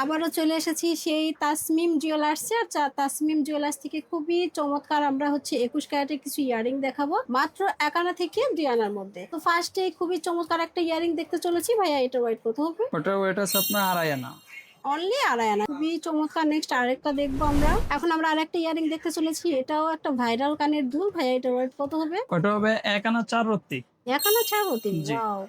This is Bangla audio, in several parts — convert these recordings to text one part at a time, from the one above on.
আবারও চলে এসেছি সেই তাসমিম জুয়েলার্সে আর তাসমিম জুয়েলার্স থেকে খুবই চমৎকার আমরা হচ্ছে একুশ ক্যারেটের কিছু ইয়ারিং দেখাবো। মাত্র এক আনা থেকে দুই আনার মধ্যে। তো ফার্স্টে খুবই চমৎকার একটা ইয়ারিং দেখতে চলেছি। ভাইয়া এটা ওয়েট কত হবে? ওটার ওয়েট আপনার আড়াই আনা। অনলি আড়াই আনা। খুবই চমৎকার। নেক্সট আরেকটা দেখব আমরা। এখন আমরা আরেকটা ইয়ারিং দেখতে চলেছি। এটাও একটা ভাইরাল কানের দুল। ভাইয়া এটা ওয়েট কত হবে? ওটা হবে এক আনা চার রত্তি। এখানে ছাড়বো তিনি।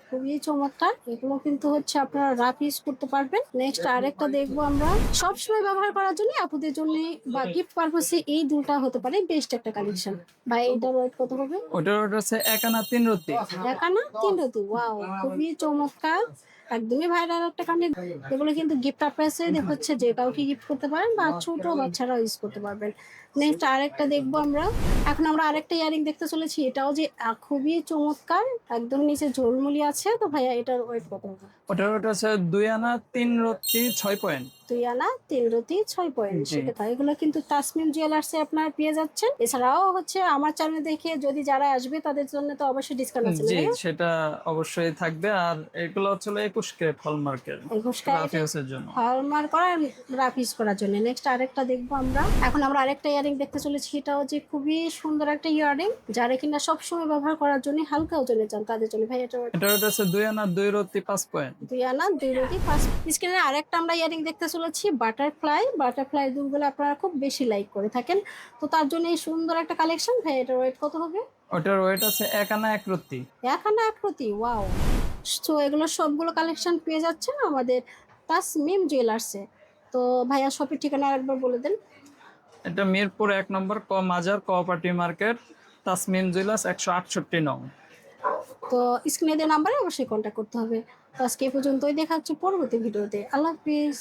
খুবই চমৎকার। এগুলো কিন্তু হচ্ছে আপনারা রাফ ইউজ করতে পারবেন। নেক্সট আরেকটা দেখব আমরা। সবসময় ব্যবহার করার জন্য আপুদের জন্য বা গিফট পারপাসে এই দুলটা হতে পারে বেস্ট একটা কালেকশন ভাই এইটার ওয়েট কত হবে? ওটার ওয়েট আছে এক আনা তিন রত্তি একানা তিন রতি ওয়াও খুবই চমৎকার। একদমই ভাইরাল একটা কানের এগুলো কিন্তু গিফট পারপাসে হচ্ছে যে কাউকে গিফট করতে পারেন বা ছোট বাচ্চারাও ইউজ করতে পারবেন। নেক্সট আরেকটা দেখব আমরা। এখন আমরা আরেকটা ইয়ারিং দেখতে চলেছি। এটাও যে খুবই চমৎকার। একদম নিচে ঝোলমুলি আছে। তো ভাইয়া, এটার ওয়েট কত? ওটার ওয়েট আছে দুই আনা তিন রত্তি ছয় পয়েন্ট দুই আনা তিন রতি ছয় পয়েন্ট। সেটা এগুলো কিন্তু তাসমিম জুয়েলার্সে আপনারা পেয়ে যাচ্ছেন। এছাড়াও হচ্ছে আমার চ্যানেল দেখে যদি যারা আসবে তাদের জন্য তো অবশ্যই ডিসকাউন্ট আছে জি সেটা অবশ্যই থাকবে। আর এগুলো হচ্ছে ক্যারেট হলমার্কের একুশ ক্যারেটের জন্য। হলমার্ক করা রাফ ইউজ করার জন্য। নেক্সট আরেকটা দেখব আমরা। এখন আমরা আরেকটা ইয়ারিং দেখতে চলেছি। এটাও যে খুবই সুন্দর একটা ইয়ারিং যারা কিনা সবসময় ব্যবহার করার জন্য হালকা ওজনে চান তাদের জন্য। ভাই এটা আছে দুই আনা দুই রত্তি পাঁচ পয়েন্ট। দুই আনা দুই রুটি পাঁচ স্ক্রিনে আরেকটা আমরা ইয়ারিং দেখতে চলেছি। বাটারফ্লাই বাটারফ্লাই দুলগুলো আপনারা খুব বেশি লাইক করে থাকেন। তো তার জন্য এই সুন্দর একটা কালেকশন ভাই এটার ওয়েট কত হবে? ওটার ওয়েট আছে এক আনা এক রত্তি এক আনা এক রুটি ওয়াও তো এগুলো সবগুলো কালেকশন পেয়ে যাচ্ছেন আমাদের তাসমিম জুয়েলার্সে তো ভাইয়া শপের ঠিকানা আরেকবার বলে দেন। এটা মিরপুর এক নম্বর ক মাজার কোঅপারেটিভ মার্কেট তাসমিম জুয়েলার্স একশো আটষট্টি নং। তো স্ক্রিনে দেওয়া নাম্বারে অবশ্যই কন্ট্যাক্ট করতে হবে। তো আজকে এই পর্যন্তই। দেখা হচ্ছে পরবর্তী ভিডিওতে। আল্লাহ হাফিজ।